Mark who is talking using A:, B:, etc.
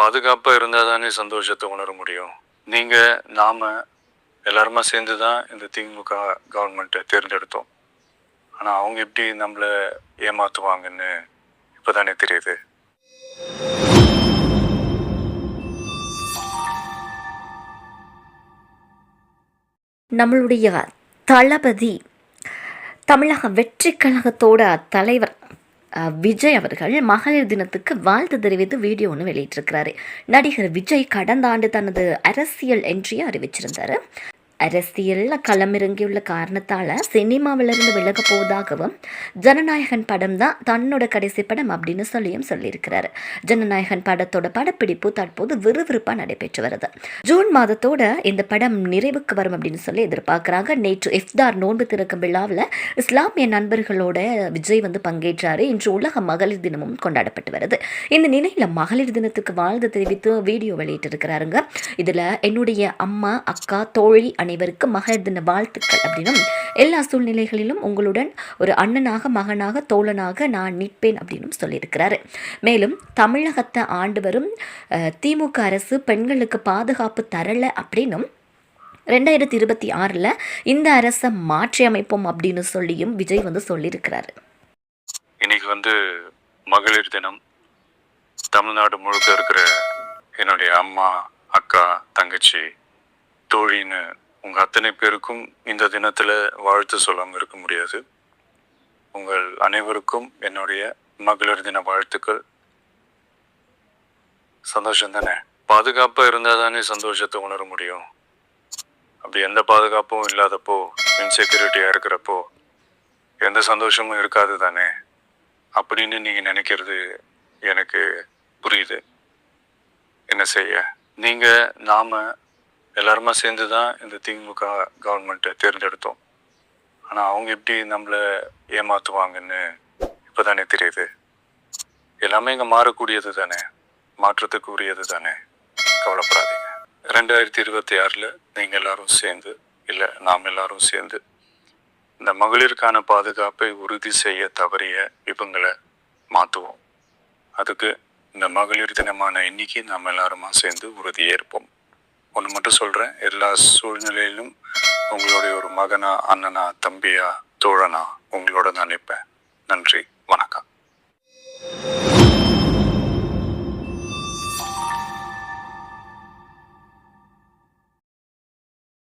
A: பாதுகாப்பாக இருந்தால் தானே சந்தோஷத்தை உணர முடியும். நீங்கள் நாம் எல்லாருமா சேர்ந்து தான் இந்த திமுக கவர்மெண்ட்டை தேர்ந்தெடுத்தோம். ஆனால் அவங்க எப்படி நம்மளை ஏமாற்றுவாங்கன்னு இப்போ தானே தெரியுது.
B: நம்மளுடைய தளபதி தமிழக வெற்றி கழகத்தோட தலைவர் விஜய் அவர்கள் மகளிர் தினத்துக்கு வாழ்த்து தெரிவித்து வீடியோ ஒன்று வெளியிட்டிருக்கிறாரு. நடிகர் விஜய் கடந்த ஆண்டு தனது அரசியல் என்ட்ரியை அறிவிச்சிருந்தாரு. அரசியலில் களமிறங்கியுள்ள காரணத்தால் சினிமாவிலிருந்து விலக போவதாகவும் ஜனநாயகன் படம் தான் தன்னோட கடைசி படம் அப்படின்னு சொல்லியும் சொல்லியிருக்கிறாரு. ஜனநாயகன் படத்தோட படப்பிடிப்பு தற்போது விறுவிறுப்பாக நடைபெற்று வருது. ஜூன் மாதத்தோட இந்த படம் நிறைவுக்கு வரும் அப்படின்னு சொல்லி எதிர்பார்க்குறாங்க. நேற்று இஃப்தார் நோன்பு திறக்கும் விழாவில் இஸ்லாமிய நண்பர்களோட விஜய் வந்து பங்கேற்றாரு. இன்று உலக மகளிர் தினமும் கொண்டாடப்பட்டு வருது. இந்த நிலையில் மகளிர் தினத்துக்கு வாழ்த்து தெரிவித்து வீடியோ வெளியிட்டிருக்கிறாருங்க. இதில் என்னுடைய அம்மா அக்கா தோழி அனைவருக்கும் மகளிர் தின வாழ்த்துக்கள் அப்படின்னும் எல்லா சூழ்நிலைகளிலும் உங்களுடன் ஒரு அண்ணனாக மகனாக தோழனாக நான் நிற்பேன் அப்படின்னும் சொல்லியிருக்கிறாரு. மேலும் தமிழகத்தை ஆண்டு வரும் திமுக அரசு பெண்களுக்கு பாதுகாப்பு தரலை அப்படின்னும் ரெண்டாயிரத்தி இருபத்தி ஆறில் இந்த அரசை மாற்றி அமைப்போம் அப்படின்னு சொல்லியும் விஜய் வந்து சொல்லியிருக்கிறாரு.
A: இன்னைக்கு வந்து மகளிர் தினம். தமிழ்நாடு முழுக்க இருக்கிற என்னுடைய அம்மா அக்கா தங்கச்சி தோழின்னு உங்கள் அத்தனை பேருக்கும் இந்த தினத்தில் வாழ்த்து சொல்லாமல் இருக்க முடியாது. உங்கள் அனைவருக்கும் என்னுடைய மகளிர் தின வாழ்த்துக்கள். சந்தோஷம் தானே? பாதுகாப்பாக இருந்தால் தானே சந்தோஷத்தை உணர முடியும். அப்படி எந்த பாதுகாப்பும் இல்லாதப்போ இன்செக்யூரிட்டியாக இருக்கிறப்போ எந்த சந்தோஷமும் இருக்காது தானே? அப்படின்னு நீங்கள் நினைக்கிறது எனக்கு புரியுது. என்ன செய்ய? நீங்கள் நாம் எல்லாருமா சேர்ந்து தான் இந்த திமுக கவர்மெண்ட்டை தேர்ந்தெடுத்தோம். ஆனால் அவங்க எப்படி நம்மளை ஏமாற்றுவாங்கன்னு இப்போ தானே தெரியுது. எல்லாமே இங்கே மாறக்கூடியது தானே. மாற்றத்துக்கு உரியது தானே. கவலைப்படாதீங்க. ரெண்டாயிரத்தி இருபத்தி ஆறில் நீங்கள் எல்லாரும் சேர்ந்து இல்லை நாம் எல்லாரும் சேர்ந்து இந்த மகளிருக்கான பாதுகாப்பை உறுதி செய்ய தவறிய இவங்களை மாற்றுவோம் அதுக்கு இந்த மகளிர் தினமான இன்னைக்கு நாம் எல்லாருமா சேர்ந்து உறுதியேற்போம். ஒன்று மட்டும் சொல்கிறேன் எல்லா சூழ்நிலையிலும் உங்களுடைய ஒரு மகனா அண்ணனா தம்பியா தோழனா உங்களோட நான் நிற்பேன்